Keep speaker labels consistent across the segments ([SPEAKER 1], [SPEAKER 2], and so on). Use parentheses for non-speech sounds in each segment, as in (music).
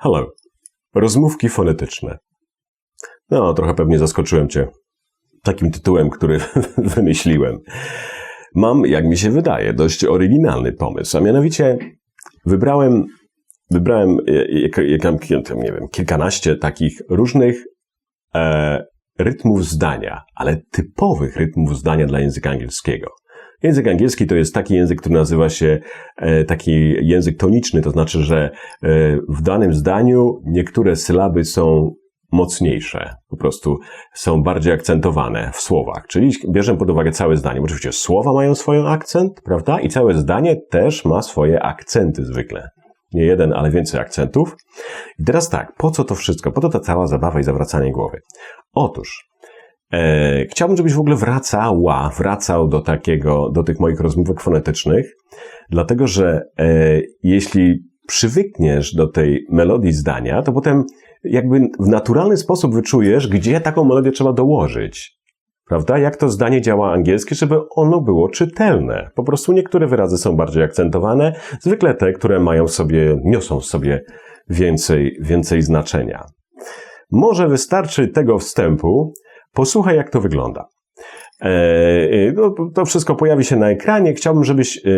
[SPEAKER 1] Hello. Rozmówki fonetyczne. No, trochę pewnie zaskoczyłem Cię takim tytułem, który (laughs) wymyśliłem. Mam, jak mi się wydaje, dość oryginalny pomysł, a mianowicie wybrałem, wybrałem nie wiem, kilkanaście takich różnych e, rytmów zdania, ale typowych rytmów zdania dla języka angielskiego. Język angielski to jest taki język, który nazywa się e, taki język toniczny, to znaczy, że e, w danym zdaniu niektóre sylaby są mocniejsze, po prostu są bardziej akcentowane w słowach. Czyli bierzemy pod uwagę całe zdanie. Oczywiście słowa mają swój akcent, prawda? I całe zdanie też ma swoje akcenty zwykle. Nie jeden, ale więcej akcentów. I teraz tak, po co to wszystko? Po to ta cała zabawa i zawracanie głowy? Otóż, chciałbym, żebyś w ogóle wracała, wracał do takiego, do tych moich rozmówek fonetycznych, dlatego że e, jeśli przywykniesz do tej melodii zdania, to potem jakby w naturalny sposób wyczujesz, gdzie taką melodię trzeba dołożyć. Prawda? Jak to zdanie działa angielskie, żeby ono było czytelne. Po prostu niektóre wyrazy są bardziej akcentowane, zwykle te, które mają sobie, niosą w sobie więcej, więcej znaczenia. Może wystarczy tego wstępu, Posłuchaj, jak to wygląda. E, e, no, to wszystko pojawi się na ekranie. Chciałbym, żebyś e,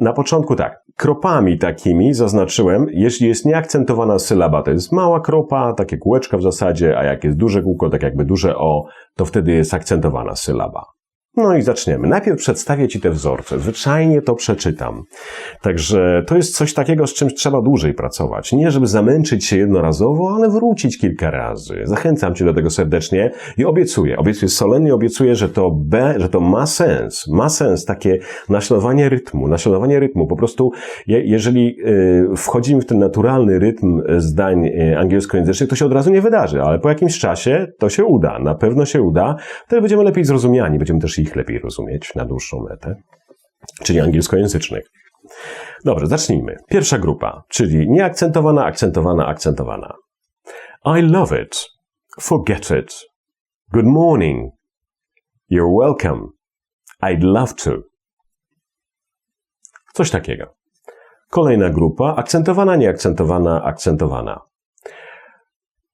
[SPEAKER 1] na początku tak, kropami takimi zaznaczyłem, jeśli jest nieakcentowana sylaba, to jest mała kropa, takie kółeczka w zasadzie, a jak jest duże kółko, tak jakby duże O, to wtedy jest akcentowana sylaba. No i zaczniemy. Najpierw przedstawię Ci te wzorce. Zwyczajnie to przeczytam. Także to jest coś takiego, z czym trzeba dłużej pracować. Nie, żeby zamęczyć się jednorazowo, ale wrócić kilka razy. Zachęcam Cię do tego serdecznie i obiecuję, obiecuję, solennie obiecuję, że to że to ma sens. Ma sens takie naśladowanie rytmu, naśladowanie rytmu. Po prostu, jeżeli y, wchodzimy w ten naturalny rytm zdań y, angielskojęzycznych, to się od razu nie wydarzy, ale po jakimś czasie to się uda. Na pewno się uda. Wtedy będziemy lepiej zrozumiani, będziemy też ich lepiej rozumieć na dłuższą metę, czyli angielskojęzycznych. Dobrze, zacznijmy. Pierwsza grupa, czyli nieakcentowana, akcentowana, akcentowana. I love it. Forget it. Good morning. You're welcome. I'd love to. Coś takiego. Kolejna grupa, akcentowana, nieakcentowana, akcentowana.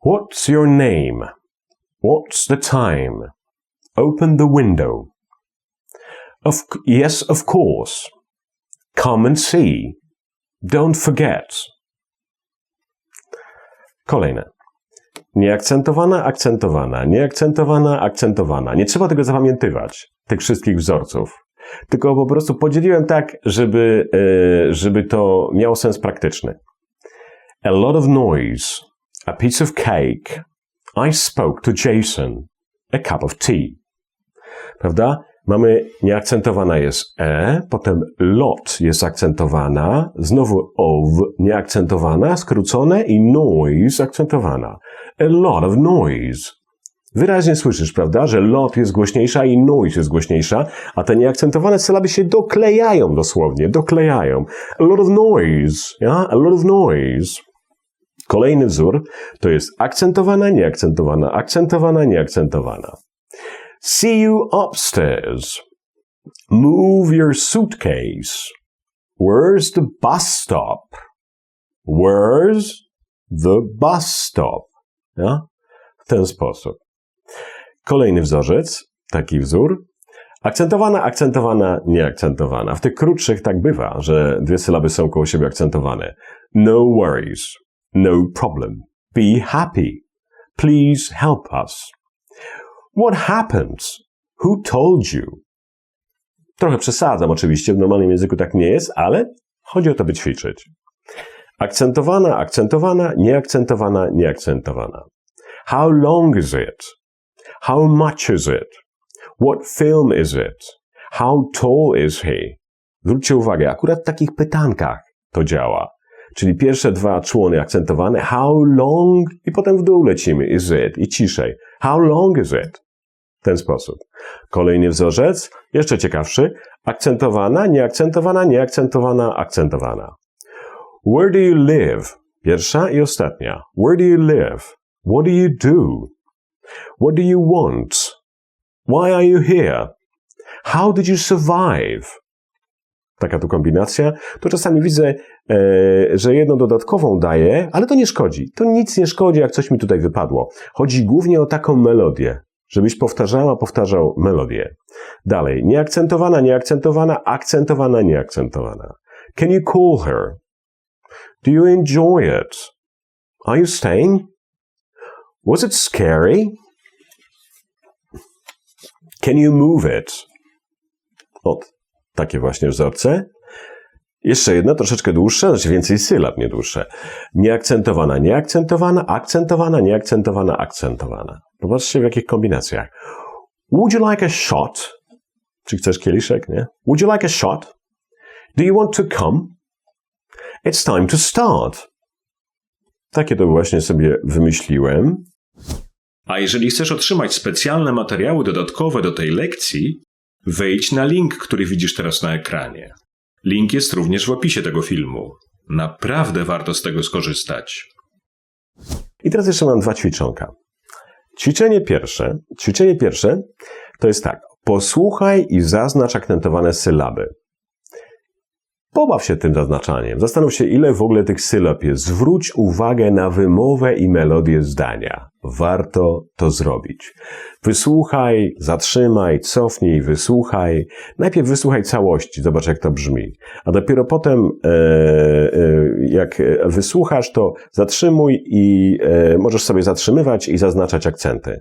[SPEAKER 1] What's your name? What's the time? Open the window. Of, yes, of course. Come and see. Don't forget. Kolejne. Nieakcentowana, akcentowana, nieakcentowana, akcentowana. Nie trzeba tego zapamiętywać, tych wszystkich wzorców. Tylko po prostu podzieliłem tak, żeby, e, żeby to miało sens praktyczny. A lot of noise. A piece of cake. I spoke to Jason. A cup of tea. Prawda? Mamy nieakcentowana jest e, potem lot jest akcentowana, znowu of nieakcentowana, skrócone i noise akcentowana. A lot of noise. Wyraźnie słyszysz, prawda, że lot jest głośniejsza i noise jest głośniejsza, a te nieakcentowane sylaby się doklejają dosłownie, doklejają. A lot of noise, ja? A lot of noise. Kolejny wzór to jest akcentowana, nieakcentowana, akcentowana, nieakcentowana. See you upstairs. Move your suitcase. Where's the bus stop? Where's the bus stop? Ja? W ten sposób. Kolejny wzorzec, taki wzór. Akcentowana, akcentowana, nieakcentowana. W tych krótszych tak bywa, że dwie sylaby są koło siebie akcentowane. No worries. No problem. Be happy. Please help us. What happened? Who told you? Trochę przesadzam oczywiście, w normalnym języku tak nie jest, ale chodzi o to, by ćwiczyć. Akcentowana, akcentowana, nieakcentowana, nieakcentowana. How long is it? How much is it? What film is it? How tall is he? Zwróćcie uwagę, akurat w takich pytankach to działa. Czyli pierwsze dwa człony akcentowane, how long i potem w dół lecimy, is it i ciszej. How long is it? Ten sposób. Kolejny wzorzec, jeszcze ciekawszy, akcentowana, nieakcentowana, nieakcentowana, akcentowana. Where do you live? Pierwsza i ostatnia. Where do you live? What do you do? What do you want? Why are you here? How did you survive? taka tu kombinacja, to czasami widzę, e, że jedną dodatkową daję, ale to nie szkodzi. To nic nie szkodzi, jak coś mi tutaj wypadło. Chodzi głównie o taką melodię, żebyś powtarzała, powtarzał melodię. Dalej, nieakcentowana, nieakcentowana, akcentowana, nieakcentowana. Can you call her? Do you enjoy it? Are you staying? Was it scary? Can you move it? Ot, takie właśnie wzorce. Jeszcze jedna, troszeczkę dłuższa, znaczy więcej sylab, nie dłuższe. Nieakcentowana, nieakcentowana, akcentowana, nieakcentowana, akcentowana. Popatrzcie w jakich kombinacjach. Would you like a shot? Czy chcesz kieliszek, nie? Would you like a shot? Do you want to come? It's time to start. Takie to właśnie sobie wymyśliłem.
[SPEAKER 2] A jeżeli chcesz otrzymać specjalne materiały dodatkowe do tej lekcji, wejdź na link, który widzisz teraz na ekranie. Link jest również w opisie tego filmu. Naprawdę warto z tego skorzystać.
[SPEAKER 1] I teraz jeszcze mam dwa ćwiczonka. Ćwiczenie pierwsze, ćwiczenie pierwsze to jest tak. Posłuchaj i zaznacz akcentowane sylaby. Pobaw się tym zaznaczaniem. Zastanów się, ile w ogóle tych sylab jest. Zwróć uwagę na wymowę i melodię zdania. Warto to zrobić. Wysłuchaj, zatrzymaj, cofnij, wysłuchaj. Najpierw wysłuchaj całości, zobacz jak to brzmi. A dopiero potem, e, e, jak wysłuchasz, to zatrzymuj i e, możesz sobie zatrzymywać i zaznaczać akcenty.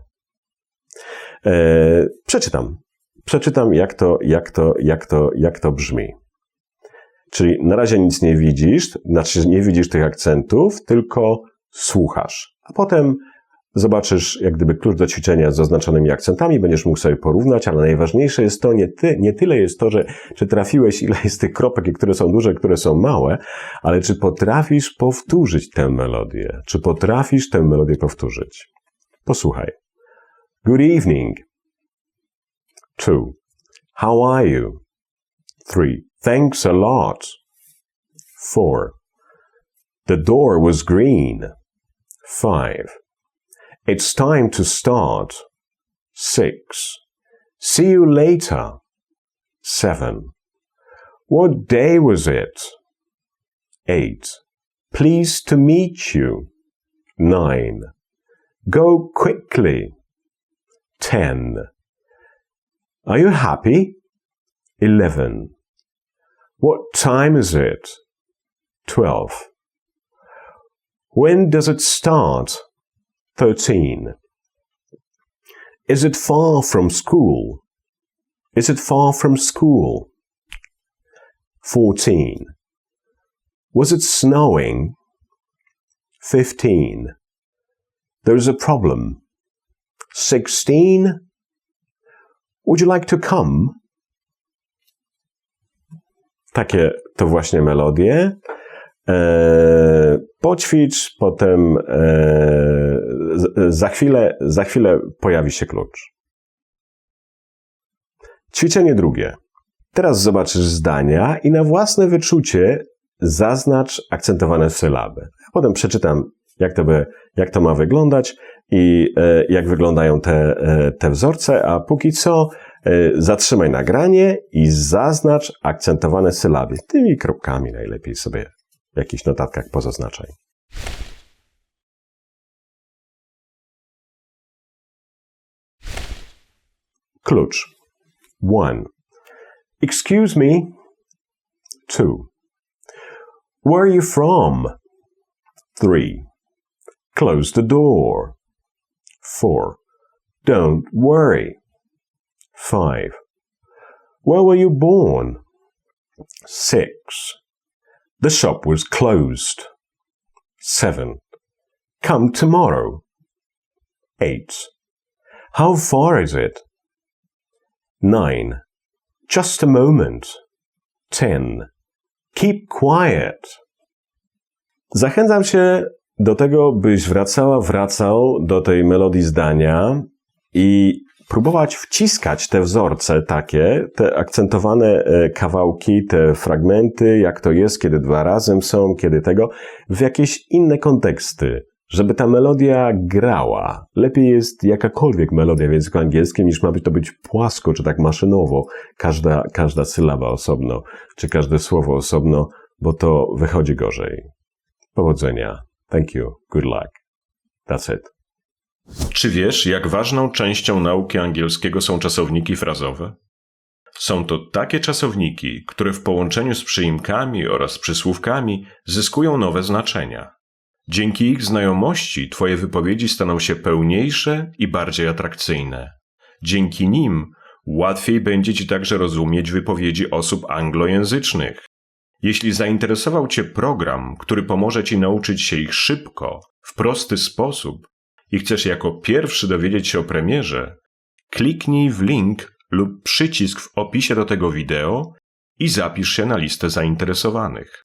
[SPEAKER 1] E, przeczytam. Przeczytam, jak to, jak to, jak to, jak to brzmi. Czyli na razie nic nie widzisz, znaczy nie widzisz tych akcentów, tylko słuchasz. A potem zobaczysz jak gdyby klucz do ćwiczenia z zaznaczonymi akcentami, będziesz mógł sobie porównać, ale najważniejsze jest to, nie, ty, nie tyle jest to, że czy trafiłeś, ile jest tych kropek, które są duże, które są małe, ale czy potrafisz powtórzyć tę melodię, czy potrafisz tę melodię powtórzyć. Posłuchaj. Good evening. Two. How are you? Three. Thanks a lot. Four. The door was green. Five. It's time to start. Six. See you later. Seven. What day was it? Eight. Pleased to meet you. Nine. Go quickly. Ten. Are you happy? Eleven. What time is it? Twelve. When does it start? Thirteen. Is it far from school? Is it far from school? Fourteen. Was it snowing? Fifteen. There's a problem. Sixteen. Would you like to come? Takie to właśnie melodie. E, poćwicz, potem e, za, chwilę, za chwilę pojawi się klucz. Ćwiczenie drugie. Teraz zobaczysz zdania i na własne wyczucie zaznacz akcentowane sylaby. Potem przeczytam, jak to, by, jak to ma wyglądać i e, jak wyglądają te, e, te wzorce, a póki co zatrzymaj nagranie i zaznacz akcentowane sylaby. Tymi kropkami najlepiej sobie w jakichś notatkach pozaznaczaj. Klucz. 1. Excuse me. 2. Where are you from? 3. Close the door. 4. Don't worry. 5. Where were you born? 6. The shop was closed. 7. Come tomorrow. 8. How far is it? 9. Just a moment. 10. Keep quiet. Zachęcam się do tego, byś wracała, wracał do tej melodii zdania i próbować wciskać te wzorce takie, te akcentowane e, kawałki, te fragmenty, jak to jest, kiedy dwa razem są, kiedy tego, w jakieś inne konteksty. żeby ta melodia grała. Lepiej jest jakakolwiek melodia w języku angielskim, niż ma być to być płasko, czy tak maszynowo, każda, każda sylaba osobno, czy każde słowo osobno, bo to wychodzi gorzej. Powodzenia. Thank you. Good luck. That's it.
[SPEAKER 2] Czy wiesz, jak ważną częścią nauki angielskiego są czasowniki frazowe? Są to takie czasowniki, które w połączeniu z przyimkami oraz przysłówkami zyskują nowe znaczenia. Dzięki ich znajomości Twoje wypowiedzi staną się pełniejsze i bardziej atrakcyjne. Dzięki nim łatwiej będzie Ci także rozumieć wypowiedzi osób anglojęzycznych. Jeśli zainteresował Cię program, który pomoże Ci nauczyć się ich szybko, w prosty sposób i chcesz jako pierwszy dowiedzieć się o premierze, kliknij w link lub przycisk w opisie do tego wideo i zapisz się na listę zainteresowanych.